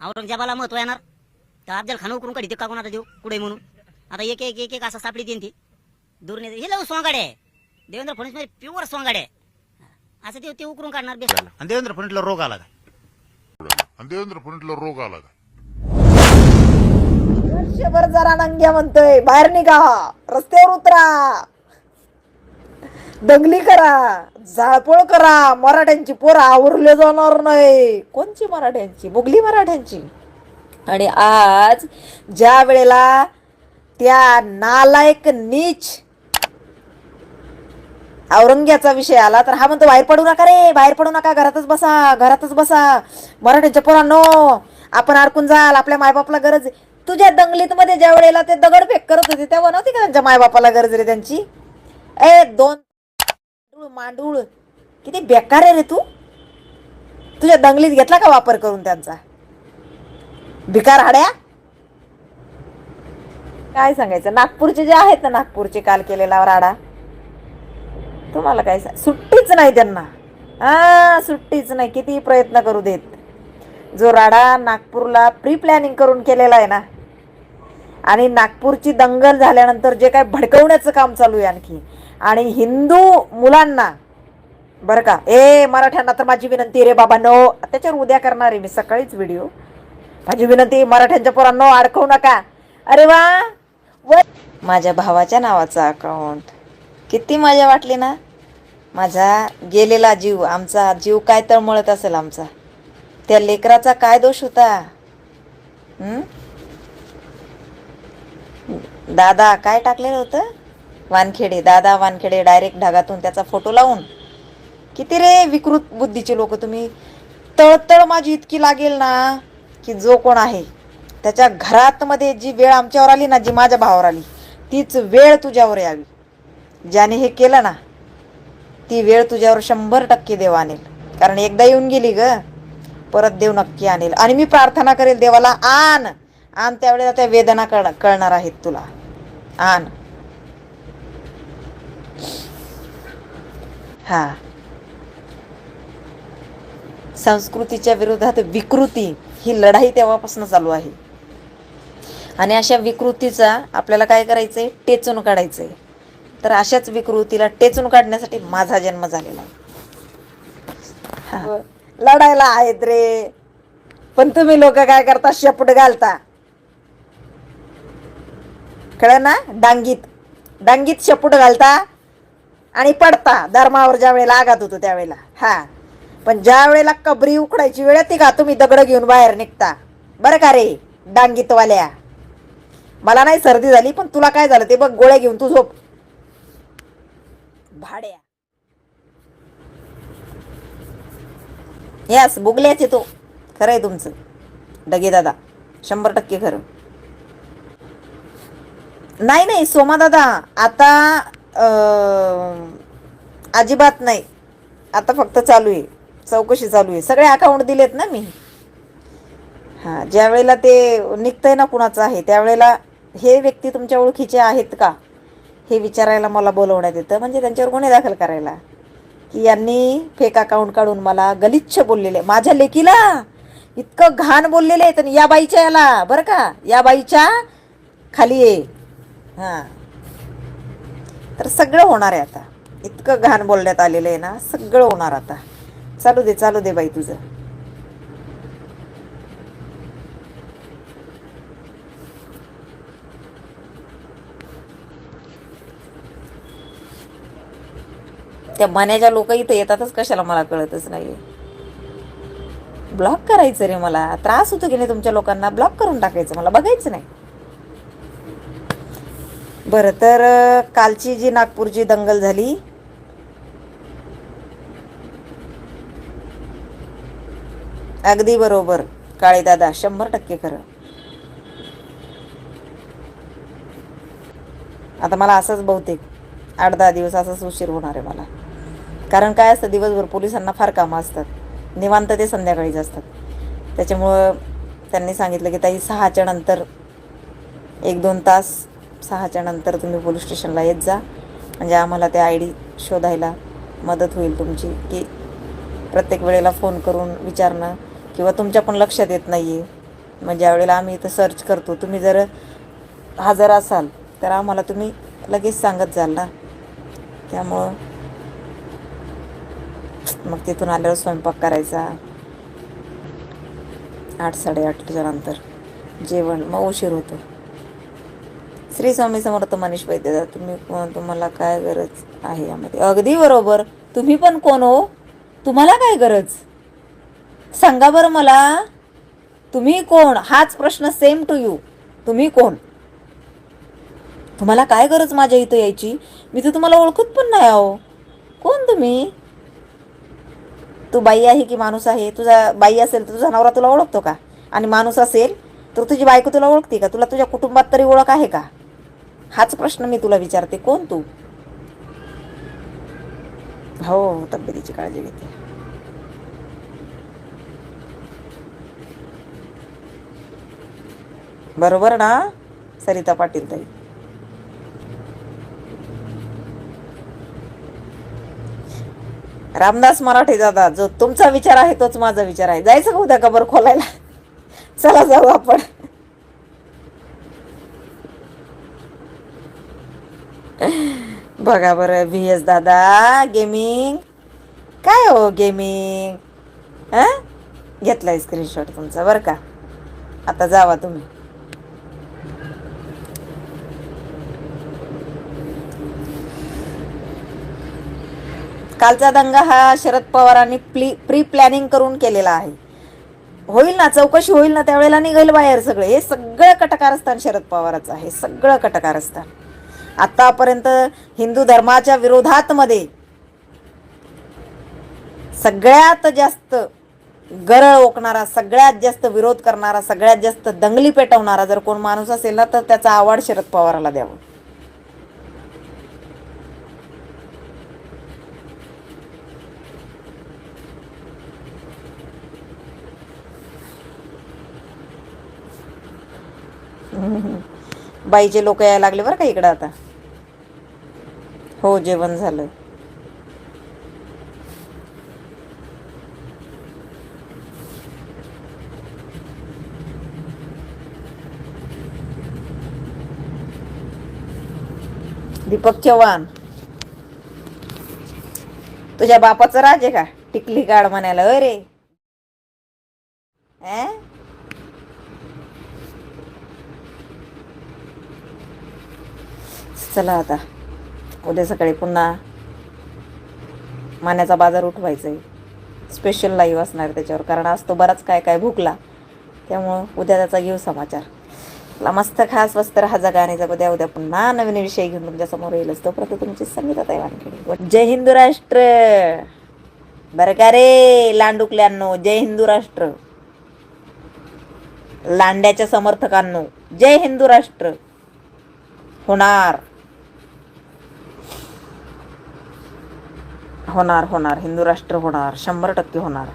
औरंगजेबाला महत्त्व येणार. तर अफजल खान उकरून ते का कोणाला देऊ? कुठे म्हणून? आता एक एक एक एक असा सापडी देईन ती. दूर नाही हे लव सोंगाडे. आहे. देवेंद्र फडणवीसमध्ये प्युअर सोंगाडे. आहे. असं ते ते उकरून काढणार बेस्ट आणि देवेंद्र फडणवीसला रोग आला काय आणि देवेंद्र फडणवीसला रोग आला का? वर्षभर जरा नंग्या म्हणतोय. बाहेर निघा. रस्त्यावर उतरा. दंगली करा जाळपोळ करा मराठ्यांची पोरं आवरले जाणार नाही. कोणची मराठ्यांची? मुघली मराठ्यांची. आणि आज ज्या वेळेला त्या नालायक नीच औरंग्याचा विषय आला तर हा म्हणतो बाहेर पडू नका रे बाहेर पडू नका घरातच बसा घरातच बसा. मराठ्यांच्या पोरांनो आपण अडकून जाल आपल्या मायबापाला गरज आहे. तुझ्या दंगलीत मध्ये ज्या वेळेला ते दगडफेक करत होते तेव्हा नव्हती का त्यांच्या मायबापाला गरज रे त्यांची? ए दोन मांडूळ किती बेकार आहे रे तू. तुझ्या दंगलीत घेतला का वापर करून त्यांचा? भिकार हाड्या? काय सांगायचं? नागपूरचे जे आहेत ना नागपूरचे काल केलेला राडा तुम्हाला काय सांग सुट्टीच नाही त्यांना. हा सुट्टीच नाही. किती प्रयत्न करू देत. जो राडा नागपूरला प्री प्लॅनिंग करून केलेला आहे ना आणि नागपूरची दंगल झाल्यानंतर जे काय भडकवण्याचं काम चालू आहे आणखी आणि हिंदू मुलांना बरं का ए मराठ्यांना तर माझी विनंती रे बाबा नो त्याच्यावर उद्या करणार आहे मी सकाळीच व्हिडिओ माझी विनंती मराठ्यांच्या पोरांनो अडकवू नका. अरे वा! व माझ्या भावाच्या नावाचा अकाउंट किती मजा वाटली ना? माझा गेलेला जीव आमचा जीव काय तळमळत असेल आमचा. त्या लेकराचा काय दोष होता? दादा काय टाकलेलं होतं? वानखेडे दादा वानखेडे डायरेक्ट ढगातून त्याचा फोटो लावून. किती रे विकृत बुद्धीचे लोक तुम्ही. तळतळ माझी इतकी लागेल ना की जो कोण आहे त्याच्या घरात मध्ये जी वेळ आमच्यावर आली ना जी माझ्या भावावर आली तीच वेळ तुझ्यावर यावी. ज्याने हे केलं ना ती वेळ तुझ्यावर शंभर टक्के देव आणेल. कारण एकदा येऊन गेली ग परत देव नक्की आणेल. आणि मी प्रार्थना करेल देवाला आण. आण त्यावेळेला त्या वेदना कळ कळणार आहेत तुला. आण. हा. संस्कृतीच्या विरोधात विकृती ही लढाई तेव्हापासून चालू आहे. आणि अशा विकृतीचा आपल्याला काय करायचंय? टेचून काढायचंय. तर अशाच विकृतीला टेचून काढण्यासाठी माझा जन्म झालेला आहे. हा. लढायला आहेत रे. पण तुम्ही लोक काय करता? शेपट घालता. कळ ना? डांगीत. डांगीत शेपूट घालता? आणि पडता. धर्मावर ज्या वेळेला आघात होतो त्यावेळेला. हा. पण ज्या वेळेला कबरी उकडायची वेळ येते का तुम्ही दगड घेऊन बाहेर निघता. बरं का रे डांगीतवाल्या. मला नाही सर्दी झाली पण तुला काय झालं ते बघ गोळ्या घेऊन तू झोप. भाड्या. यास बुगल्याचे तो. खरं आहे तुमचं. डगे दादा शंभर टक्के खरं. नाही नाही सोमा दादा आता अजिबात नाही. आता फक्त चालू आहे. चौकशी चालू आहे. सगळे अकाउंट दिलेत ना मी. हां ज्या वेळेला ते निघतंय ना कुणाचं आहे त्यावेळेला हे व्यक्ती तुमच्या ओळखीचे आहेत का? हे विचारायला मला बोलवण्यात येतं. म्हणजे त्यांच्यावर गुन्हे दाखल करायला. की यांनी फेक अकाउंट काढून मला गलिच्छ बोललेले. माझ्या लेकीला इतकं घाण बोललेले आहेत आणि या बाईच्या याला. बरं का? या बाईच्या खाली ये. हां. तर सगळं होणार आहे आता. इतकं घाण बोलण्यात आलेलं आहे ना सगळं होणार आता. चालू दे चालू दे बाई तुझं. त्या मण्याच्या लोक इथं येतातच कशाला मला कळतच नाही ब्लॉक करायचं रे मला. त्रास होतो की नाही तुमच्या लोकांना? ब्लॉक करून टाकायचं मला. बघायचं नाही. बरं तर कालची जी नागपूरची दंगल झाली अगदी बरोबर काळे दादा शंभर टक्के खरं. आता मला असंच बहुतेक आठ दहा दिवस असंच उशीर होणार आहे मला. कारण काय असतं दिवसभर पोलिसांना फार कामं असतात. निवांत ते संध्याकाळीच असतात. त्याच्यामुळं त्यांनी सांगितलं की ताई सहाच्या नंतर एक दोन तास सहाच्या नंतर तुम्ही पोलीस स्टेशनला येत जा. म्हणजे आम्हाला त्या आय डी शोधायला मदत होईल तुमची की प्रत्येक वेळेला फोन करून विचारणं किंवा तुमच्या पण लक्षात येत नाही आहे मग म्हणजे ज्या वेळेला आम्ही इथं सर्च करतो तुम्ही जर हजर असाल तर आम्हाला तुम्ही लगेच सांगत जाल ना. त्यामुळं मग तिथून आल्यावर स्वयंपाक करायचा. आठ साडेआठच्या नंतर जेवण मग उशीर होतो. श्री स्वामी समर्थ मनीष वैद्य तुम्ही कोण तुम्हाला काय गरज आहे यामध्ये? अगदी बरोबर. तुम्ही पण कोण हो? तुम्हाला काय गरज? सांगा बरं मला तुम्ही कोण? हाच प्रश्न सेम टू यू तुम्ही कोण? तुम्हाला काय गरज माझ्या इथं यायची? मी तर तुम्हाला ओळखत पण नाही आहो. कोण तुम्ही? तू बाई आहे की माणूस आहे? तुझा बाई असेल तर तुझा नवरा तुला ओळखतो का? आणि माणूस असेल तर तुझी बायको तुला ओळखते का? तुला तुझ्या कुटुंबात तरी ओळख आहे का? हाच प्रश्न मी तुला विचारते. कोण तू? हो तब्येतीची काळजी घेते. बरोबर ना सरिता पाटील ताई? रामदास मराठे दादा जो तुमचा विचार आहे तोच माझा विचार आहे. जायचं का उद्या कबर खोलायला? चला जाऊ आपण. बघा बरं व्ही एस दादा गेमिंग काय हो गेमिंग हां? घेतलाय स्क्रीनशॉट तुमचा बरं का? आता जावा तुम्ही. कालचा दंगा हा शरद पवारांनी प्ली प्री प्लॅनिंग करून केलेला आहे. होईल ना चौकशी होईल ना त्यावेळेला निघेल बाहेर सगळे. हे सगळं कटकारस्थान शरद पवाराचं आहे सगळं कटकारस्थान. आतापर्यंत हिंदू धर्माच्या विरोधात मध्ये सगळ्यात जास्त गरळ ओकणारा सगळ्यात जास्त विरोध करणारा सगळ्यात जास्त दंगली पेटवणारा जर कोण माणूस असेल ना तर त्याचा आवाड शरद पवाराला द्यावा. बाईचे लोक यायला लागले बरं का इकडं आता. हो जेवण झालं. दीपक चव्हाण. तुझ्या बापाचं राज आहे का? टिकली काढ म्हणायला अरे. चला आता. उद्या सकाळी पुन्हा मान्याचा बाजार उठवायचा आहे स्पेशल लाईव्ह असणार त्याच्यावर कारण आज तो बराच काय काय भुकला. त्यामुळं उद्या त्याचा घेऊ समाचार. ला मस्त खास वस्त्र हा जगा आणि उद्या उद्या पुन्हा नवीन विषय घेऊन तुमच्यासमोर येईल येईलच. तोपर्यंत तुमची संगीता ताई वानखेडे. जय हिंदू राष्ट्र! बरं का रे लांडुकल्यांनो जय हिंदू राष्ट्र! लांड्याच्या समर्थकांनो जय हिंदू राष्ट्र! होणार. होणार होणार. हिंदू राष्ट्र होणार शंभर टक्के होणार.